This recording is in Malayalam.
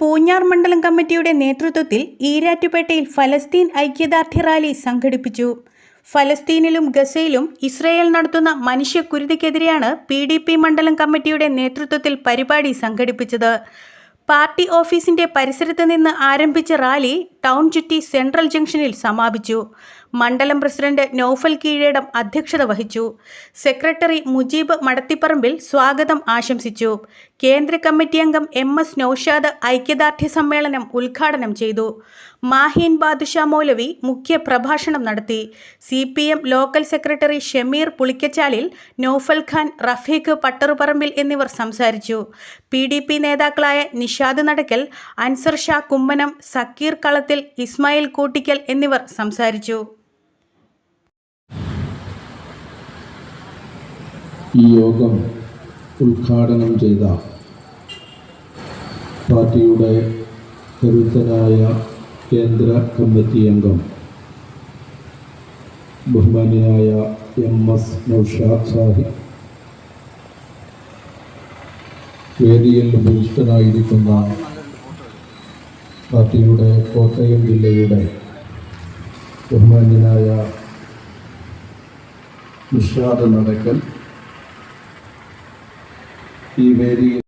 പൂഞ്ഞാർ മണ്ഡലം കമ്മിറ്റിയുടെ നേതൃത്വത്തിൽ ഈരാറ്റുപേട്ടയിൽ ഫലസ്തീൻ ഐക്യദാർഢ്യ റാലി സംഘടിപ്പിച്ചു. ഫലസ്തീനിലും ഗസയിലും ഇസ്രയേൽ നടത്തുന്ന മനുഷ്യക്കുരുതിക്കെതിരെയാണ് പി ഡി പി മണ്ഡലം കമ്മിറ്റിയുടെ നേതൃത്വത്തിൽ പരിപാടി സംഘടിപ്പിച്ചത്. പാർട്ടി ഓഫീസിന്റെ പരിസരത്ത് നിന്ന് ആരംഭിച്ച റാലി ടൗൺ ചുറ്റി സെൻട്രൽ ജംഗ്ഷനിൽ സമാപിച്ചു. മണ്ഡലം പ്രസിഡന്റ് നൌഫൽ കീഴേടം അധ്യക്ഷത വഹിച്ചു. സെക്രട്ടറി മുജീബ് മടത്തിപ്പറമ്പിൽ സ്വാഗതം ആശംസിച്ചു. കേന്ദ്ര കമ്മിറ്റി അംഗം എം എസ് നൌഷാദ് ഐക്യദാർഢ്യ സമ്മേളനം ഉദ്ഘാടനം ചെയ്തു. മാഹീൻ ബാദുഷ മൗലവി മുഖ്യ പ്രഭാഷണം നടത്തി. C P M local secretary Shameer Pulikkachalil Noufal Khan Rafeeq Pattaruparambil എന്നിവർ സംസാരിച്ചു. പി ഡി പി നേതാക്കളായ നിഷാദ് നടക്കൽ അൻസർ ഷാ കുമ്മനം സക്കീർ കളത്തിൽ ഇസ്മായിൽ കൂട്ടിക്കൽ എന്നിവർ സംസാരിച്ചു. ഈ യോഗം ഉദ്ഘാടനം ചെയ്ത പാർട്ടിയുടെ കരുത്തനായ കേന്ദ്ര കമ്മിറ്റി അംഗം ബഹുമാനിയായ എം എസ് നൌഷാദ് സാഹിബ് വേദിയിൽ ഉപവിഷ്ടനായിരിക്കുന്ന പാർട്ടിയുടെ കോട്ടയം ജില്ലയുടെ ബഹുമാന്യനായ നിഷാദ് നടക്കൽ ഈ വേദിയിൽ